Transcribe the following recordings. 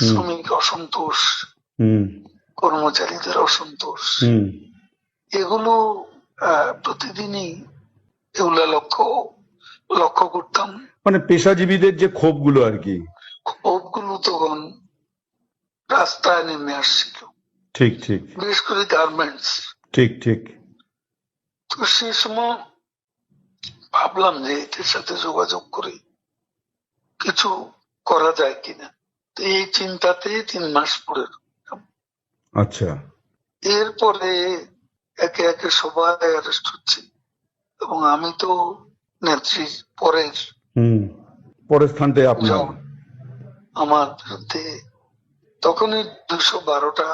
শ্রমিক অসন্তোষ কর্মচারীদের অসন্তোষ এগুলো প্রতিদিনই এগুলা লক্ষ্য লক্ষ্য করতাম। মানে পেশাজীবীদের যে ক্ষোভগুলো আর কি। ক্ষোভগুলো তখন রাস্তায় নেমে আসছিল। ঠিক ঠিক। বিশেষ করে গার্মেন্টস। ঠিক ঠিক। তো সে সময় ভাবলাম যে এদের সাথে যোগাযোগ করে কিছু করা যায় কিনা। তো এই চিন্তাতে তিন মাস পরে আচ্ছা। এরপরে একে একে সবাই অ্যারেস্ট হচ্ছে এবং আমি তো নেত্রীর পরের হুম পরের স্থানটাই আপনার। যখন আমার বিরুদ্ধে তখনই দুশো বারোটা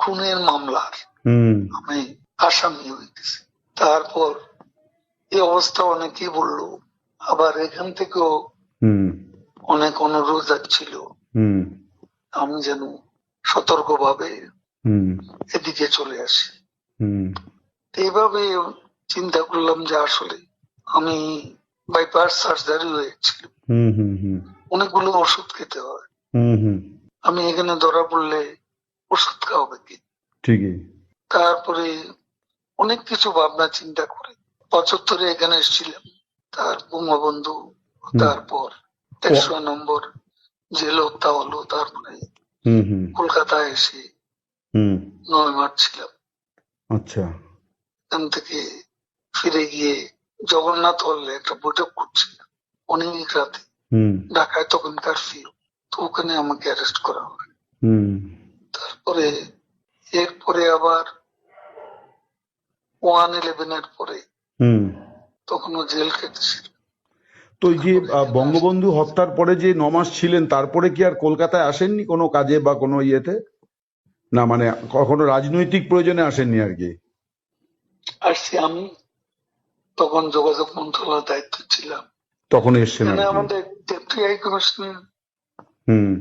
খুনের মামলার হুম। আমি আসামি হয়ে গেছি তারপর এই অবস্থা অনেকেই বলল আবার এখান থেকেও অনেক অনুরোধ যাচ্ছিল আমি যেন সতর্কভাবে এদিকে চলে আসি। এইভাবে চিন্তা করলাম যে আসলে আমি বাইপাস সার্জারি হয়েছিল অনেকগুলো ওষুধ খেতে হয়। হুম হুম। আমি এখানে ধরা পড়লে ওষুধ খাওয়াবে কি? ঠিকই। তারপরে অনেক কিছু ভাবনা চিন্তা করে। পঁচাত্তরে এখানে এসেছিলাম। তার বঙ্গবন্ধু তারপর তেরোশো নম্বর জেল হত্যা হলো তারপরে কলকাতায় এসে নয় মার্চ ছিলাম। আচ্ছা। এখান থেকে ফিরে গিয়ে জগন্নাথ হলে একটা বৈঠক করছিলাম। অনেক রাতে। ঢাকায় তখন কারফিউ তো ওখানে আমাকে অ্যারেস্ট করা হয়। হুম। তারপরে এরপরে আবার ওয়ান ইলেভেন এর পরে হুম। তখনও জেল কেটেছিল তো এই যে বঙ্গবন্ধু হত্যার পরে যে ন মাস ছিলেন তারপরে কি আর কলকাতায় আসেননি কোনো কাজে বা কোনো ইয়েতে? না মানে কখনো রাজনৈতিক প্রয়োজনে আসেননি আর কি? আসছি আমি তখন যোগাযোগ মন্ত্রণালয়ের দায়িত্ব ছিলাম। তখন এসছেন আমাদের ডেপুটি হাই কমিশনার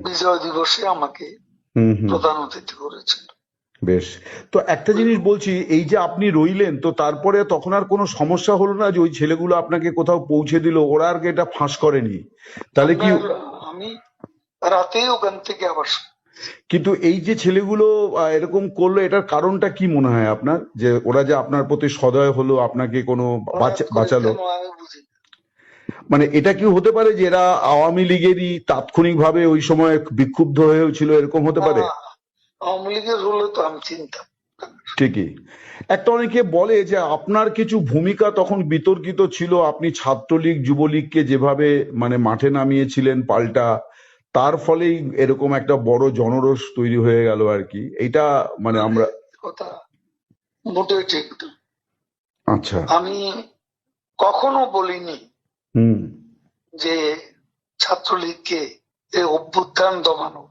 বিজয় দিবসে আমাকে প্রধান অতিথি করেছিল বেশ। তো একটা জিনিস বলছি এই যে আপনি রইলেন তো তারপরে তখন আর কোনো সমস্যা হলো না যে ওই ছেলেগুলো আপনাকে কোথাও পৌঁছে দিল ওরা আর এটা ফাঁস করেনি? তাহলে কি আমি রাতেই ওখান থেকে আবার কিন্তু এই যে ছেলেগুলো এরকম করল এটার কারণটা কি মনে হয় আপনার? যে ওরা যে আপনার প্রতি সদয় হলো আপনাকে কোনো বাঁচা- বাঁচালো। মানে এটা কি হতে পারে যে এরা আওয়ামী লীগেরই তাৎক্ষণিকভাবে ওই সময় বিক্ষুব্ধ হয়েছিল এরকম হতে পারে? আওয়ামী লীগের হলে তো আমি চিন্তা ঠিকই। একটা অনেকে বলে যে আপনার কিছু ভূমিকা তখন বিতর্কিত ছিল আপনি ছাত্রলীগ যুবলীগকে যেভাবে মানে মাঠে নামিয়েছিলেন পাল্টা তার ফলেই এরকম একটা বড় জনরস তৈরি হয়ে গেল আর কি। এটা মানে আমরা কথা মোটেই ঠিক আচ্ছা। আমি কখনো বলিনি হুম। যে ছাত্রলীগকে অভ্যুত্থান দমানো।